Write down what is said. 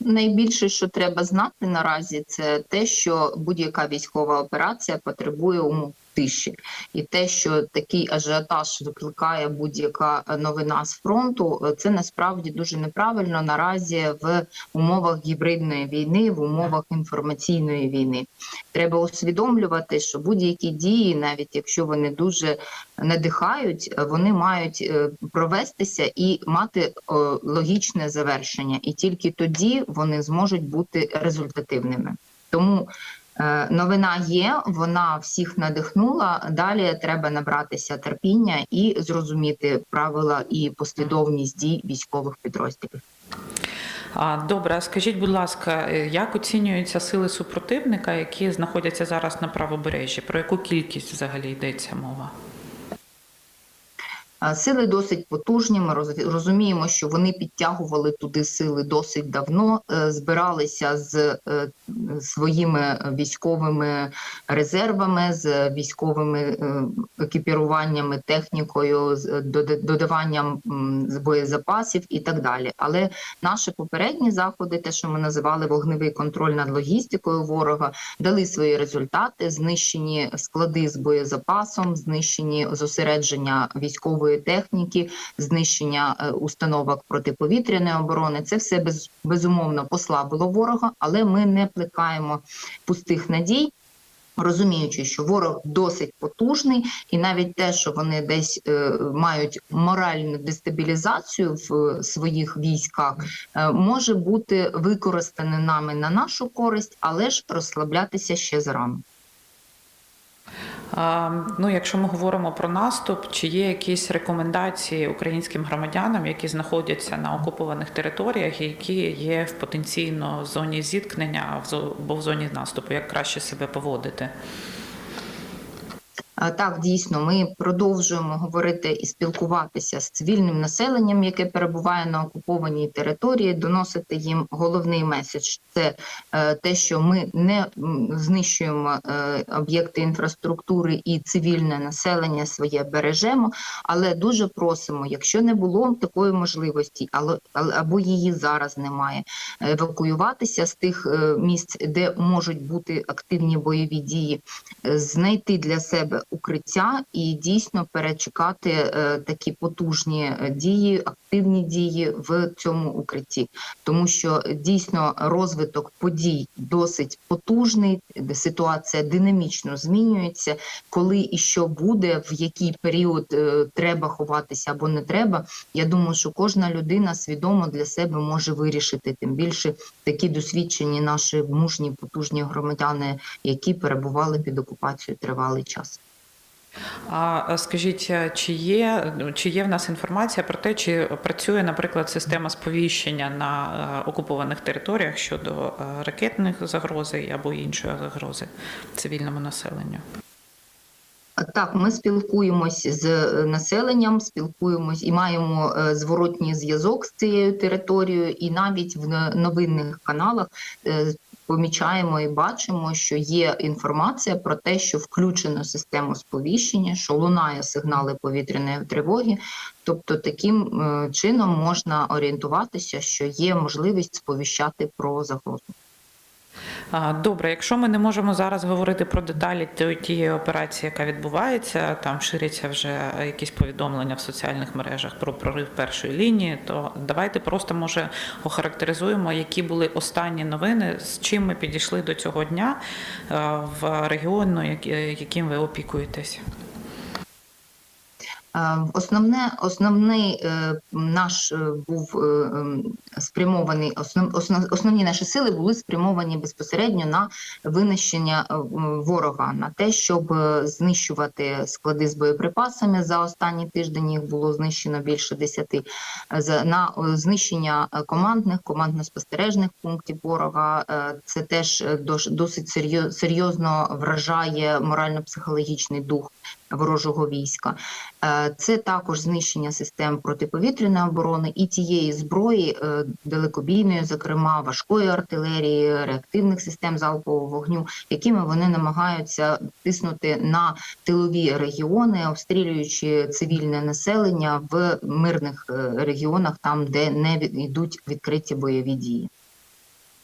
найбільше, що треба знати наразі, це те, що будь-яка військова операція потребує умов тиші, і те, що такий ажіотаж викликає будь-яка новина з фронту, е, це насправді дуже неправильно наразі в умовах гібридної війни, в умовах інформаційної війни. Треба усвідомлювати, що будь-які дії, навіть якщо вони дуже надихають, е, вони мають е, провестися і мати е, логічне завершення, і тільки тоді вони зможуть бути результативними. Тому е, новина є, вона всіх надихнула. Далі треба набратися терпіння і зрозуміти правила і послідовність дій військових підрозділів. Добре, скажіть, будь ласка, е, як оцінюються сили супротивника, які знаходяться зараз на правобережжі? Про яку кількість взагалі йдеться мова? Сили досить потужні. Ми роз- розуміємо, що вони підтягували туди сили досить давно, е, збиралися з е, своїми військовими резервами, з військовими е, екіпіруваннями, технікою, з додаванням боєзапасів і так далі. Але наші попередні заходи, те, що ми називали вогневий контроль над логістикою ворога, дали свої результати. Знищені склади з боєзапасом, знищені зосередження військової техніки, знищення е, установок протиповітряної оборони. Це все без, безумовно послабило ворога, але ми не плекаємо пустих надій. Розуміючи, що ворог досить потужний, і навіть те, що вони десь е, мають моральну дестабілізацію в е, своїх військах, е, може бути використане нами на нашу користь, але ж розслаблятися ще зарано. Ну, якщо ми говоримо про наступ, чи є якісь рекомендації українським громадянам, які знаходяться на окупованих територіях, які є в потенційно зоні зіткнення або в зоні наступу, як краще себе поводити? Так, дійсно, ми продовжуємо говорити і спілкуватися з цивільним населенням, яке перебуває на окупованій території, доносити їм головний меседж це е, те, що ми не знищуємо е, об'єкти інфраструктури і цивільне населення своє бережемо, але дуже просимо, якщо не було такої можливості, або її зараз немає, евакуюватися з тих е, місць, де можуть бути активні бойові дії, знайти для себе укриття і дійсно перечекати е, такі потужні е, дії, активні дії в цьому укритті, тому що е, дійсно розвиток подій досить потужний, ситуація динамічно змінюється. Коли і що буде, в який період треба ховатися або не треба. Я думаю, що кожна людина свідомо для себе може вирішити. Тим більше такі досвідчені наші мужні потужні громадяни, які перебували під окупацією тривалий час. А е, скажіть, е, чи є, чи є в нас інформація про те, чи працює, наприклад, система сповіщення на е, окупованих територіях щодо ракетних загрози або іншої загрози цивільному населенню? Так, ми спілкуємось з населенням, спілкуємось і маємо зворотній зв'язок з цією територією, і навіть в новинних каналах помічаємо і бачимо, що є інформація про те, що включено систему сповіщення, що лунає сигнали повітряної тривоги. Тобто, таким е, чином можна орієнтуватися, що є можливість сповіщати про загрозу. Добре, якщо ми не можемо зараз говорити про деталі тієї операції, яка відбувається, там ширяться вже якісь повідомлення в соціальних мережах про прорив першої лінії, то давайте просто може охарактеризуємо, які були останні новини, з чим ми підійшли до цього дня е, в регіону, е, яким ви опікуєтесь. Основне, основний е, наш е, був е, ем, спрямований, основ, основ, основні наші сили були спрямовані безпосередньо на винищення ворога, на те, щоб знищувати склади з боєприпасами. За останній тиждень їх було знищено більше десяти. Е, за- На знищення командних, командно-спостережних пунктів ворога. Це теж досить серйозно вражає морально-психологічний дух ворожого війська. Е, Це також знищення систем протиповітряної оборони і тієї зброї е, далекобійної, зокрема важкої артилерії, реактивних систем залпового вогню, якими вони намагаються тиснути на тилові регіони, обстрілюючи цивільне населення в мирних е, регіонах, там де не йдуть відкриті бойові дії.